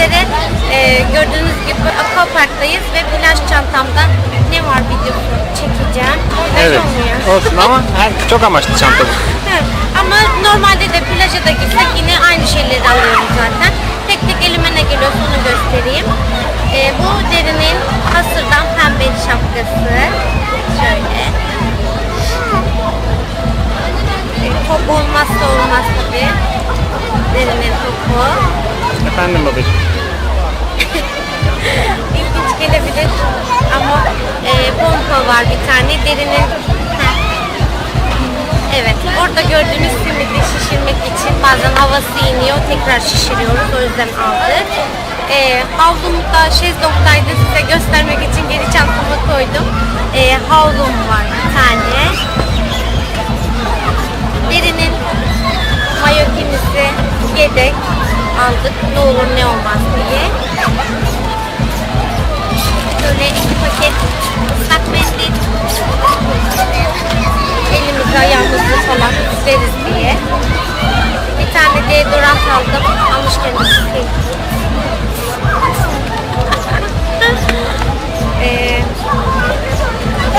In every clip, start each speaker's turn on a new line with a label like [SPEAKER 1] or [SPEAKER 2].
[SPEAKER 1] üzere e, gördüğünüz gibi akvaparktayız ve plaj çantamda ne var videosu çekeceğim. Plaj
[SPEAKER 2] Evet.
[SPEAKER 1] olmuyor.
[SPEAKER 2] Olsun ama her, çok amaçlı çanta bu.
[SPEAKER 1] Evet. Ama normalde de plaja da gitsek yine aynı şeyleri alıyorum zaten. Tek tek elime ne geliyorsa onu göstereyim. Ee, bu derinin hasırdan pembe şapkası. Şöyle. Ee, top olmazsa olmaz tabii. Derinin topu.
[SPEAKER 2] Efendim babacığım.
[SPEAKER 1] İlginç gelebilir ama e, pompa var bir tane. Derinin. Evet, orada gördüğünüz simidi şişirmek için bazen havası iniyor, tekrar şişiriyoruz. O yüzden aldık. Ee, havlumu da şezlongdaydı size göstermek için geri çantama koydum. Ee, havlum var bir tane. Derinin mayokinisi yedek aldık. Ne olur ne olmaz diye. Böyle iki paket ıslak mendil elimizi ayağımızı falan sileriz diye. Bir tane deodorant aldım. Almışken ısıtayım. ee,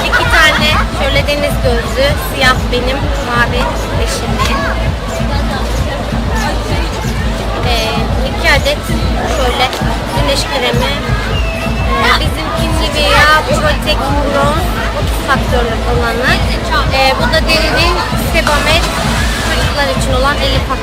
[SPEAKER 1] iki tane şöyle deniz gözlü, siyah benim, mavi eşimin. Adet şöyle güneş kremi. Ee, bizimki Nivea Protect Bronze 30 faktörlü olanı. Ee, bu da derinin Sebamed çocuklar için olan 50 faktörlü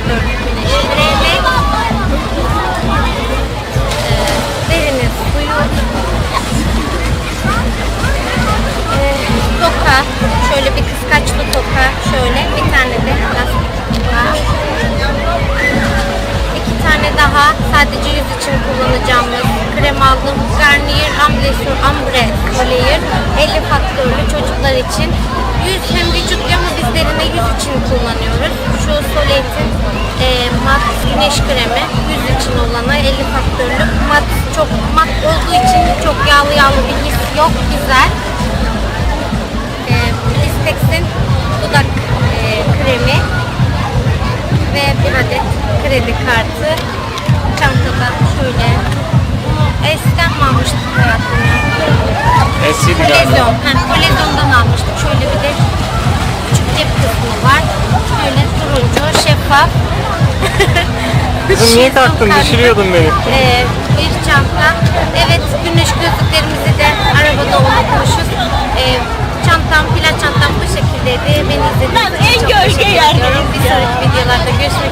[SPEAKER 1] daha sadece yüz için kullanacağımız krem aldım. Garnier Ambre Ambre Clear 50 faktörlü çocuklar için. Yüz hem vücut ama biz yüz için kullanıyoruz. Şu Soleil'in e, mat güneş kremi yüz için olanı 50 faktörlü mat çok mat olduğu için çok yağlı yağlı bir his yok güzel. E, Blistex'in dudak e, kremi ve bir adet kredi kartı eskiden mi almıştık hayatım ya?
[SPEAKER 2] Eskiydi galiba.
[SPEAKER 1] Kolezyon. Ha, kolezyondan almıştık. Şöyle bir de küçük cep kısmı var. Şöyle turuncu, şeffaf.
[SPEAKER 2] Kızım niye taktın? Düşürüyordun beni.
[SPEAKER 1] Ee, bir çanta. Evet, güneş gözlüklerimizi de arabada unutmuşuz. Ee, çantam, plaj çantam bu şekildeydi. Beni izlediğiniz için çok teşekkür ediyorum. Bir sonraki videolarda görüşmek.